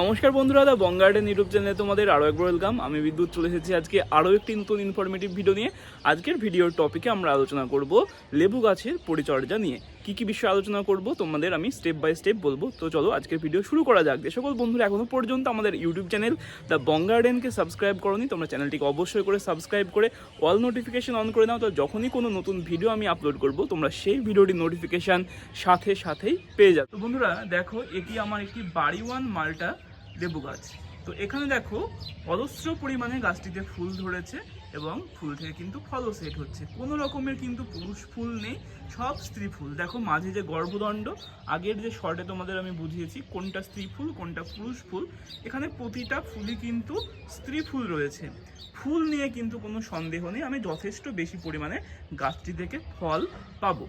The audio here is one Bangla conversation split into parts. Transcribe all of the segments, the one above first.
নমস্কার বন্ধুরা দা বঙ্গার্ডেন ইউটিউব চ্যানেলে তোমাদের আরও একবার ওয়েলকাম আমি বিদ্যুৎ চলে এসেছি আজকে আরও একটি নতুন ইনফরমেটিভ ভিডিও নিয়ে। আজকের ভিডিওর টপিকে আমরা আলোচনা করব লেবু গাছের পরিচর্যা নিয়ে। কি কি বিষয়ে আলোচনা করব তোমাদের আমি স্টেপ বাই স্টেপ বলব। তো চলো আজকের ভিডিও শুরু করা যাক। যে সকল বন্ধুরা এখনও পর্যন্ত আমাদের ইউটিউব চ্যানেল দ্য বঙ্গার্ডেনকে সাবস্ক্রাইব করনি, তোমরা চ্যানেলটিকে অবশ্যই করে সাবস্ক্রাইব করে অল নোটিফিকেশন অন করে নাও। তো যখনই কোনো নতুন ভিডিও আমি আপলোড করব, তোমরা সেই ভিডিওটির নোটিফিকেশন সাথে সাথেই পেয়ে যাবে। তো বন্ধুরা, দেখো, এটি আমার একটি বাড়ি ওয়ান মালটা। লেবু গাছ। তো এখানে দেখো, অজস্র পরিমাণে গাছটিতে ফুল ধরেছে এবং ফুল থেকে কিন্তু ফলও সেট হচ্ছে। কোনো রকমের কিন্তু পুরুষ ফুল নেই, সব স্ত্রী ফুল। দেখো, মাঝে যে গর্ভদণ্ড, আগের যে শর্টে তোমাদের আমি বুঝিয়েছি কোনটা স্ত্রী ফুল, কোনটা পুরুষ ফুল, এখানে প্রতিটা ফুলই কিন্তু স্ত্রী ফুল রয়েছে। ফুল নিয়ে কিন্তু কোনো সন্দেহ নেই, আমি যথেষ্ট বেশি পরিমাণে গাছটি থেকে ফল পাবো।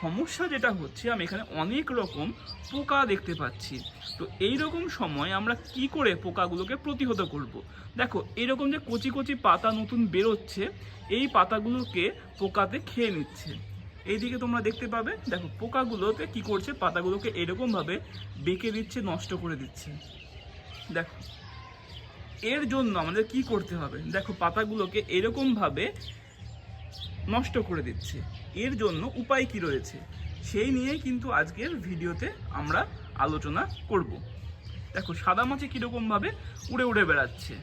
সমস্যা যেটা হচ্ছে, আমি এখানে অনেক রকম পোকা দেখতে পাচ্ছি। তো এই রকম সময় আমরা কি করে পোকাগুলোকে প্রতিহত করব। দেখো, এরকম যে কচি কচি পাতা নতুন বেরোচ্ছে, এই পাতাগুলোকে পোকাতে খেয়ে নিচ্ছে। এইদিকে তোমরা দেখতে পাবে, দেখো পোকাগুলোতে কি করছে, পাতাগুলোকে এরকমভাবে বেঁকে দিচ্ছে, নষ্ট করে দিচ্ছে। দেখো, এর জন্য আমাদের কি করতে হবে? দেখো, পাতাগুলোকে এরকমভাবে নষ্ট করে দিচ্ছে। এর জন্য উপায় কি রয়েছে? সেই নিয়ে কিন্তু আজকের ভিডিওতে আমরা আলোচনা করব। দেখো, সাদা মাছে কীরকমভাবে উড়ে উড়ে বেড়াচ্ছে।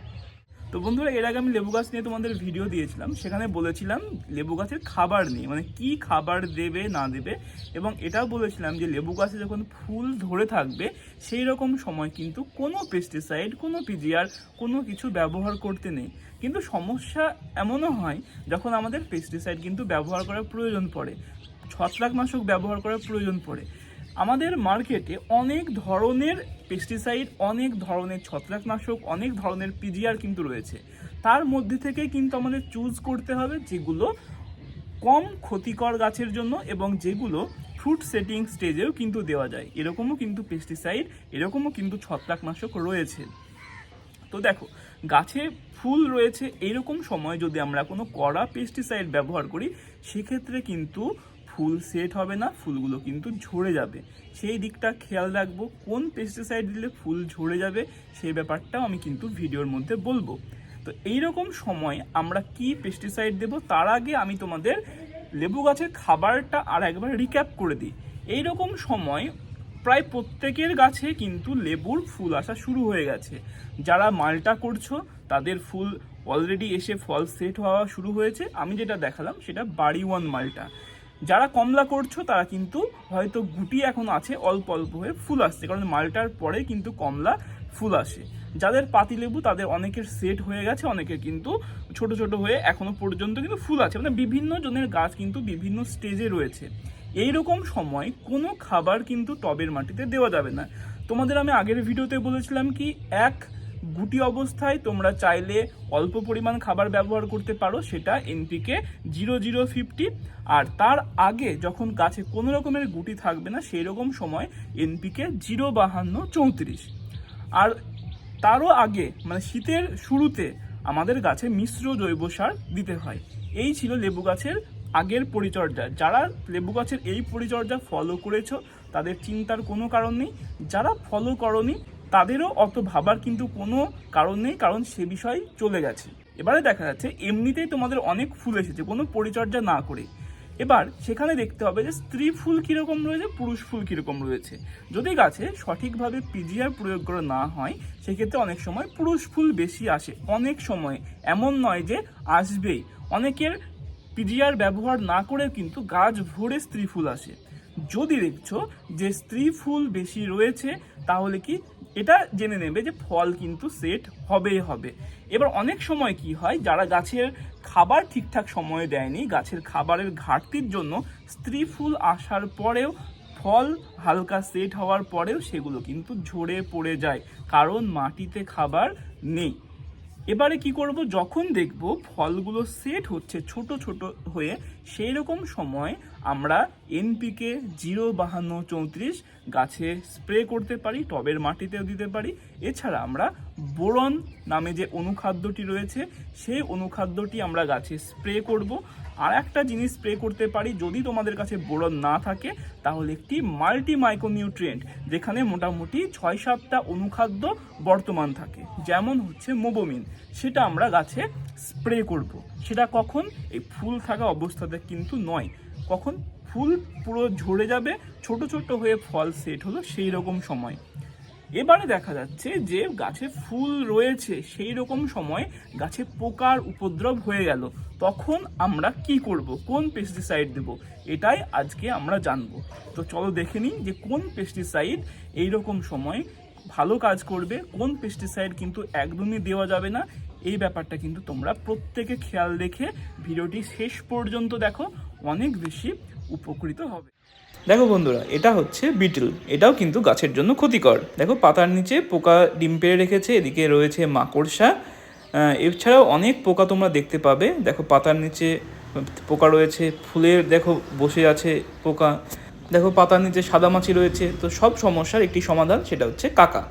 তো বন্ধুরা, এর আগে আমি লেবু গাছ নিয়ে তোমাদের ভিডিও দিয়েছিলাম। সেখানে বলেছিলাম লেবু গাছের খাবার নিয়ে মানে কি খাবার দেবে, না দেবে। এবং এটাও বলেছিলাম যে লেবু গাছে যখন ফুল ধরে থাকবে, সেই রকম সময় কিন্তু কোনো পেস্টিসাইড কোনো পিজিআর কোনো কিছু ব্যবহার করতে নেই। কিন্তু সমস্যা এমনও হয়, যখন আমাদের পেস্টিসাইড কিন্তু ব্যবহার করার প্রয়োজন পড়ে, ছত্রাকনাশক ব্যবহার করার প্রয়োজন পড়ে। আমাদের মার্কেটে অনেক ধরনের পেস্টিসাইড অনেক ধরনের ছত্রাকনাশক, অনেক ধরনের পিজিআর কিন্তু রয়েছে। তার মধ্যে থেকে কিন্তু আমাদের চুজ করতে হবে যেগুলো কম ক্ষতিকর গাছের জন্য এবং যেগুলো ফ্রুট সেটিং স্টেজেও কিন্তু দেওয়া যায়। এরকমও কিন্তু পেস্টিসাইড এরকমও কিন্তু ছত্রাকনাশক রয়েছে। তো দেখো, গাছে ফুল রয়েছে এইরকম সময় যদি আমরা কোনো কড়া পেস্টিসাইড ব্যবহার করি, সেক্ষেত্রে কিন্তু ফুল সেট হবে না, ফুলগুলো কিন্তু ঝরে যাবে। সেই দিকটা খেয়াল রাখব, কোন পেস্টিসাইড দিলে ফুল ঝরে যাবে সেই ব্যাপারটাও আমি কিন্তু ভিডিওর মধ্যে বলব। তো এই রকম সময় আমরা কি পেস্টিসাইড দেব তার আগে আমি তোমাদের লেবু গাছের খাবারটা আর একবার রিক্যাপ করে দিই। এই রকম সময় প্রায় প্রত্যেকের গাছে কিন্তু লেবুর ফুল আসা শুরু হয়ে গেছে। যারা মালটা করছ, তাদের ফুল অলরেডি এসে ফল সেট হওয়া শুরু হয়েছে। আমি যেটা দেখালাম সেটা বাড়ি ওয়ান মালটা। যারা কমলা করছ, তারা কিন্তু হয়তো গুটি এখন আছে, অল্প অল্প হয়ে ফুল আসছে। কারণ মালটার পরে কিন্তু কমলা ফুল আসে। যাদের পাতিলেবু তাদের অনেকের সেট হয়ে গেছে, অনেকের কিন্তু ছোট ছোট হয়ে এখনও পর্যন্ত কিন্তু ফুল আছে। মানে বিভিন্ন জনের গাছ কিন্তু বিভিন্ন স্টেজে রয়েছে। এই রকম সময় কোনো খাবার কিন্তু টবের মাটিতে দেওয়া যাবে না। তোমাদের আমি আগের ভিডিওতে বলেছিলাম কি, এক গুটি অবস্থায় তোমরা চাইলে অল্প পরিমাণ খাবার ব্যবহার করতে পারো, সেটা এনপিকে জিরো জিরো ফিফটি। আর তার আগে যখন গাছে কোনো রকমের গুটি থাকবে না সেই রকম সময় এনপিকে জিরো বাহান্ন চৌত্রিশ। আর তারও আগে মানে শীতের শুরুতে আমাদের গাছে মিশ্র জৈব সার দিতে হয়। এই ছিল লেবু গাছের আগের পরিচর্যা। যারা লেবু গাছের এই পরিচর্যা ফলো করেছ, তাদের চিন্তার কোনো কারণ নেই। যারা ফলো করনি তাদেরও অত ভাবার কিন্তু কোনো কারণ নেই, কারণ সে বিষয় চলে গেছে। এবারে দেখা যাচ্ছে, এমনিতেই তোমাদের অনেক ফুল এসেছে, কোনো পরিচর্যা না করে। এবার সেখানে দেখতে হবে যে, স্ত্রী ফুল কীরকম রয়েছে, পুরুষ ফুল কীরকম রয়েছে। যদি গাছে সঠিকভাবে পিজিআর প্রয়োগ করা না হয়, সেক্ষেত্রে অনেক সময় পুরুষ ফুল বেশি আসে। অনেক সময় এমন নয় যে আসবেই। অনেকের পিজিআর ব্যবহার না করেও কিন্তু গাছ ভরে স্ত্রী ফুল আসে। যদি দেখছ যে স্ত্রী ফুল বেশি রয়েছে, তাহলে কি এটা জেনে নেবে যে ফল কিন্তু সেট হবেই হবে। এবার অনেক সময় কি হয়, যারা গাছের খাবার ঠিকঠাক সময়ে দেয়নি, গাছের খাবারের ঘাটতির জন্য স্ত্রী ফুল আসার পরেও ফল হালকা সেট হওয়ার পরেও সেগুলো কিন্তু ঝরে পড়ে যায়, কারণ মাটিতে খাবার নেই। এবারে কি করব? যখন দেখব ফলগুলো সেট হচ্ছে ছোট ছোট হয়ে সেই রকম সময় আমরা এনপিকে জিরো বাহান্ন চৌত্রিশ গাছে স্প্রে করতে পারি, টবের মাটিতেও দিতে পারি। এছাড়া আমরা বোরন নামে যে অনুখাদ্যটি রয়েছে, সেই অনুখাদ্যটি আমরা গাছে স্প্রে করব। আর একটা জিনিস স্প্রে করতে পারি যদি তোমাদের কাছে বোরন না থাকে, তাহলে একটি মাল্টি মাইক্রোনিউট্রিয়েন্ট যেখানে মোটামুটি ছয় সাতটা অনুখাদ্য বর্তমান থাকে, যেমন হচ্ছে মোবোমিন। সেটা আমরা গাছে স্প্রে করব। সেটা কখন? এই ফুল থাকা অবস্থাতে কিন্তু নয়। কখন? ফুল পুরো ঝরে যাবে, ছোট ছোট হয়ে ফল সেট হলো সেই রকম সময়। এবারে দেখা যাচ্ছে যে গাছে ফুল রয়েছে, সেই রকম সময় গাছে পোকার উপদ্রব হয়ে গেল। তখন আমরা কি করব? কোন পেস্টিসাইড দেব? এটাই আজকে আমরা জানব। তো চলো দেখে নিই যে কোন পেস্টিসাইড এই রকম সময় ভালো কাজ করবে, কোন পেস্টিসাইড কিন্তু একদমই দেওয়া যাবে না। এই ব্যাপারটা কিন্তু তোমরা প্রত্যেকে খেয়াল রেখে ভিডিওটি শেষ পর্যন্ত দেখো। অনেক বেশি উপকৃত হবে। দেখো বন্ধুরা এটা হচ্ছে বিটল। এটাও কিন্তু গাছের জন্য ক্ষতিকর। দেখো পাতার নিচে পোকা ডিম পেড়ে রেখেছে এদিকে রয়েছে মাকড়সা। এছাড়াও অনেক পোকা তোমরা দেখতে পাবে। দেখো পাতার নিচে পোকা রয়েছে ফুলের দেখো বসে আছে পোকা। দেখো পাতার নিচে সাদামাছি রয়েছে। তো সব সমস্যার একটি সমাধান সেটা হচ্ছে কাকা।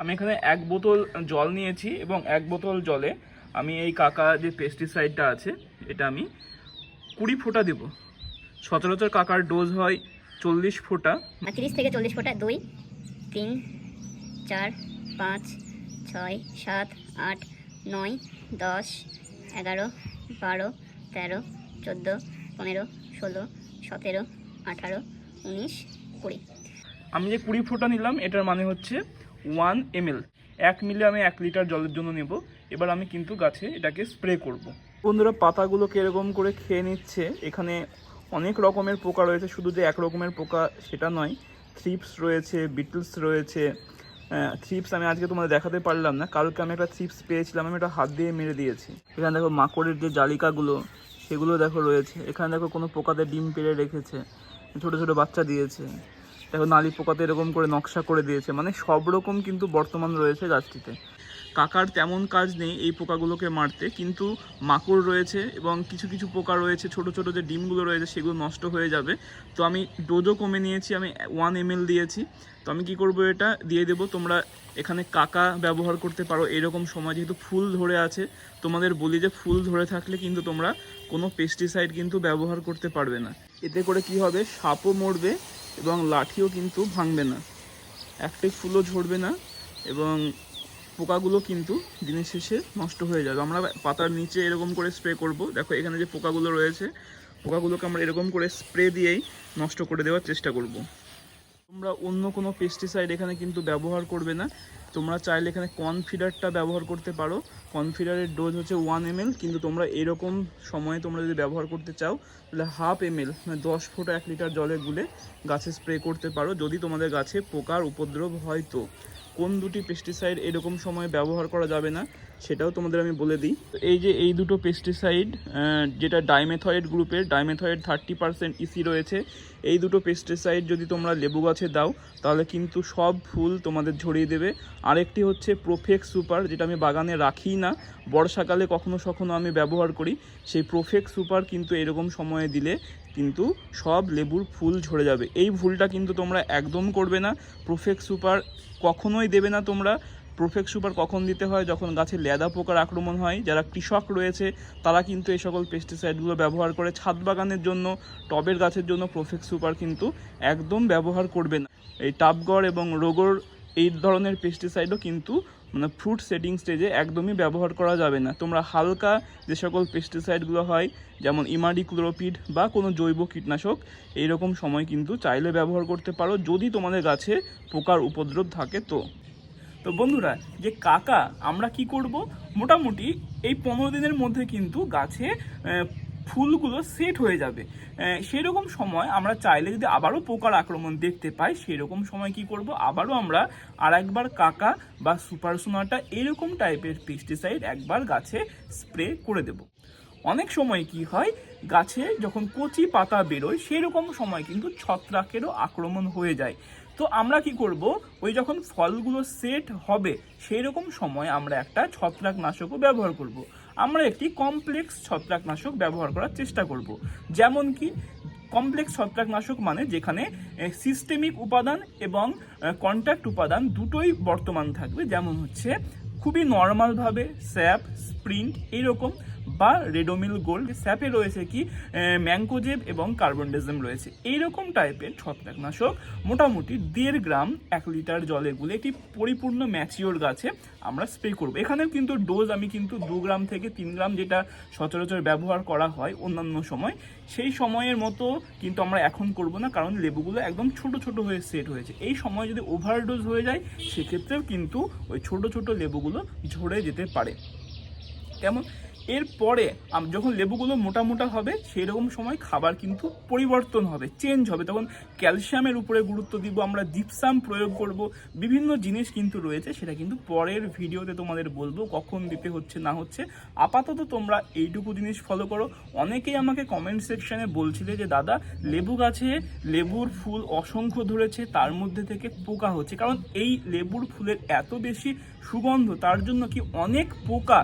আমি এখানে এক বোতল জল নিয়েছি এবং এক বোতল জলে আমি এই কাকা যে পেস্টিসাইডটা আছে এটা আমি কুড়ি ফোঁটা দেবো। সচরাচর কাকার ডোজ হয় চল্লিশ ফোঁটা। তিরিশ থেকে চল্লিশ ফোঁটা দুই তিন চার পাঁচ ছয় সাত আট নয় দশ এগারো বারো তেরো চোদ্দ পনেরো ষোলো সতেরো আঠারো উনিশ কুড়ি। আমি যে কুড়ি ফোঁটা নিলাম এটার মানে হচ্ছে ওয়ান এমএল এক মিলে আমি এক লিটার জলের জন্য নেব। এবার আমি কিন্তু গাছে এটাকে স্প্রে করব। বন্ধুরা পাতাগুলোকে এরকম করে খেয়ে নিচ্ছে। এখানে অনেক রকমের পোকা রয়েছে, শুধু যে এক রকমের পোকা সেটা নয়। থ্রিপস রয়েছে, বিটলস রয়েছে। থ্রিপস আমি আজকে তোমাদের দেখাতে পারলাম না। কালকে আমি একটা থ্রিপস পেয়েছিলাম, আমি এটা হাত দিয়ে মেরে দিয়েছি। এখানে দেখো মাকড়ের যে জালিকাগুলো, সেগুলো দেখো রয়েছে। এখানে দেখো কোনো পোকাতে ডিম পেড়ে রেখেছে, ছোট ছোট বাচ্চা দিয়েছে। দেখো নালি পোকাতে এরকম করে নকশা করে দিয়েছে। মানে সব রকম কিন্তু বর্তমান রয়েছে গাছটিতে। কাকার তেমন কাজ নেই এই পোকাগুলোকে মারতে, কিন্তু মাকড় রয়েছে এবং কিছু কিছু পোকা রয়েছে, ছোট ছোট যে ডিমগুলো রয়েছে সেগুলো নষ্ট হয়ে যাবে। তো আমি ডোজও কমে নিয়েছি, আমি ওয়ান এম দিয়েছি। তো আমি কি করব এটা? দিয়ে দেবো, তোমরা এখানে কাকা ব্যবহার করতে পারো এরকম সময়, যেহেতু ফুল ধরে আছে। তোমাদের বলি যে ফুল ধরে থাকলে কিন্তু তোমরা কোনো পেস্টিসাইড কিন্তু ব্যবহার করতে পারবে না। এতে করে কি হবে? সাপও মরবে এবং লাঠিও কিন্তু ভাঙবে না। একটাই ফুলও ঝরবে না এবং পোকাগুলো কিন্তু দিনের শেষে নষ্ট হয়ে যাবে। আমরা পাতার নিচে এরকম করে স্প্রে করব। দেখো, এখানে যে পোকাগুলো রয়েছে, পোকাগুলোকে আমরা এরকম করে স্প্রে দিয়েই নষ্ট করে দেওয়ার চেষ্টা করব। তোমরা অন্য কোনো পেস্টিসাইড এখানে কিন্তু ব্যবহার করবে না। তোমরা চাইলে এখানে কনফিডারটা ব্যবহার করতে পারো। কনফিডারের ডোজ হচ্ছে ওয়ান এম কিন্তু তোমরা এরকম সময়ে তোমরা যদি ব্যবহার করতে চাও, তাহলে হাফ এম এল মানে দশ ফোঁটা এক লিটার জলে গুলে গাছে স্প্রে করতে পারো, যদি তোমাদের গাছে পোকার উপদ্রব হয় তো। কোন দুটি পেস্টিসাইড এরকম সময়ে ব্যবহার করা যাবে না? সেটাও তোমাদের আমি বলে দিই। তো এই যে এই দুটো পেস্টিসাইড যেটা ডাইমেথয়েড গ্রুপের ডাইমেথয়েড থার্টি পার্সেন্ট ইসি রয়েছে, এই দুটো পেস্টিসাইড যদি তোমরা লেবু গাছে দাও, তাহলে কিন্তু সব ফুল তোমাদের ঝরিয়ে দেবে। আরেকটি হচ্ছে প্রোফেক্স সুপার যেটা আমি বাগানে রাখি না, বর্ষাকালে কখনো সখনো আমি ব্যবহার করি। সেই প্রোফেক্স সুপার কিন্তু এরকম সময়ে দিলে কিন্তু সব লেবুর ফুল ঝরে যাবে। এই ভুলটা কিন্তু তোমরা একদম করবে না। প্রোফেক্স সুপার কখনোই দেবে না তোমরা। প্রোফেক্স সুপার কখন দিতে হয়, যখন গাছে লেদা পোকার আক্রমণ হয়, যারা কৃষক রয়েছে, তারা কিন্তু এই সকল পেস্টিসাইডগুলো ব্যবহার করে ছাদ বাগানের জন্য, টবের গাছের জন্য প্রোফেক্স সুপার কিন্তু একদম ব্যবহার করবে না। এই টাবগড় এবং রোগর এই ধরনের পেস্টিসাইডও কিন্তু মানে ফ্রুট সেটিং স্টেজে একদমই ব্যবহার করা যাবে না। তোমরা হালকা যে সকল পেস্টিসাইডগুলো হয়, যেমন ইমাডিক্লোরোপিড বা কোনো জৈব কীটনাশক, এইরকম সময় কিন্তু চাইলে ব্যবহার করতে পারো, যদি তোমাদের গাছে পোকার উপদ্রব থাকে তো। তো বন্ধুরা যে কাকা আমরা কি করব? মোটামুটি এই পনেরো দিনের মধ্যে কিন্তু গাছে ফুলগুলো সেট হয়ে যাবে। আহ, সেই রকম সময় আমরা চাইলে যদি আবারও পোকার আক্রমণ দেখতে পাই সেই রকম সময় কি করব? আবারও আমরা আর একবার কাকা বা সুপার সোনাটা এরকম টাইপের পেস্টিসাইড একবার গাছে স্প্রে করে দেব। অনেক সময় কি হয় গাছে যখন কচি পাতা বেরোয় সেরকম সময় কিন্তু ছত্রাকেরও আক্রমণ হয়ে যায়। তো আমরা কি করব ওই যখন ফলগুলো সেট হবে সেই রকম সময় আমরা একটা ছত্রাকনাশকও ব্যবহার করব। আমরা একটি কমপ্লেক্স ছত্রাকনাশক ব্যবহার করার চেষ্টা করব। যেমন কি কমপ্লেক্স ছত্রাকনাশক মানে যেখানে সিস্টেমিক উপাদান এবং কন্ট্যাক্ট উপাদান দুটোই বর্তমান থাকবে যেমন হচ্ছে, খুবই নর্মালভাবে স্যাপ স্প্রিন্ট এইরকম বা রেডোমিল গোল্ড স্যাপে রয়েছে কি ম্যাঙ্কোজেব এবং কার্বনডেজম রয়েছে। এইরকম টাইপের ছত্রাকনাশক মোটামুটি দেড় গ্রাম এক লিটার জলে গুলে একটি পরিপূর্ণ ম্যাচিওর গাছে আমরা স্প্রে করব। এখানেও কিন্তু ডোজ আমি কিন্তু দু গ্রাম থেকে তিন গ্রাম যেটা সচরাচর ব্যবহার করা হয় অন্যান্য সময়, সেই সময়ের মতো কিন্তু আমরা এখন করব না, কারণ লেবুগুলো একদম ছোট ছোট হয়ে সেট হয়েছে। এই সময় যদি ওভারডোজ হয়ে যায়, সেক্ষেত্রেও কিন্তু ওই ছোট ছোট লেবুগুলো ঝরে যেতে পারে। তেমন এরপরে যখন লেবুগুলো মোটা মোটা হবে সেই রকম সময় খাবার কিন্তু পরিবর্তন হবে চেঞ্জ হবে। তখন ক্যালসিয়ামের উপরে গুরুত্ব দিব, আমরা জিপসাম প্রয়োগ করব, বিভিন্ন জিনিস কিন্তু রয়েছে, সেটা কিন্তু পরের ভিডিওতে তোমাদের বলব, কখন দিতে হচ্ছে, না হচ্ছে। আপাতত তোমরা এইটুকু জিনিস ফলো করো। অনেকেই আমাকে কমেন্ট সেকশনে বলছিলে যে, দাদা, লেবু গাছে লেবুর ফুল অসংখ্য ধরেছে, তার মধ্যে থেকে পোকা হচ্ছে। কারণ এই লেবুর ফুলের এত বেশি সুগন্ধ, তার জন্য কি অনেক পোকা,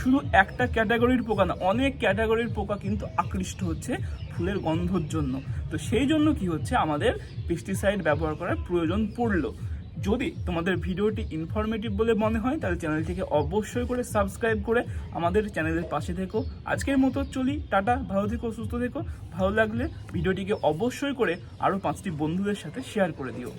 শুধু একটা ক্যাটাগরির পোকা না, অনেক ক্যাটাগরির পোকা কিন্তু আকৃষ্ট হচ্ছে ফুলের গন্ধর জন্য। তো সেই জন্য কি হচ্ছে, আমাদের পেস্টিসাইড ব্যবহার করার প্রয়োজন পড়ল। যদি তোমাদের ভিডিওটি ইনফরমেটিভ বলে মনে হয়, তাহলে চ্যানেলটিকে অবশ্যই করে সাবস্ক্রাইব করে আমাদের চ্যানেলের পাশে থেকো। আজকের মতো চলি, টাটা, ভালো থেকো, সুস্থ থেকো। ভালো লাগলে ভিডিওটিকে অবশ্যই করে আরও পাঁচটি বন্ধুদের সাথে শেয়ার করে দিও।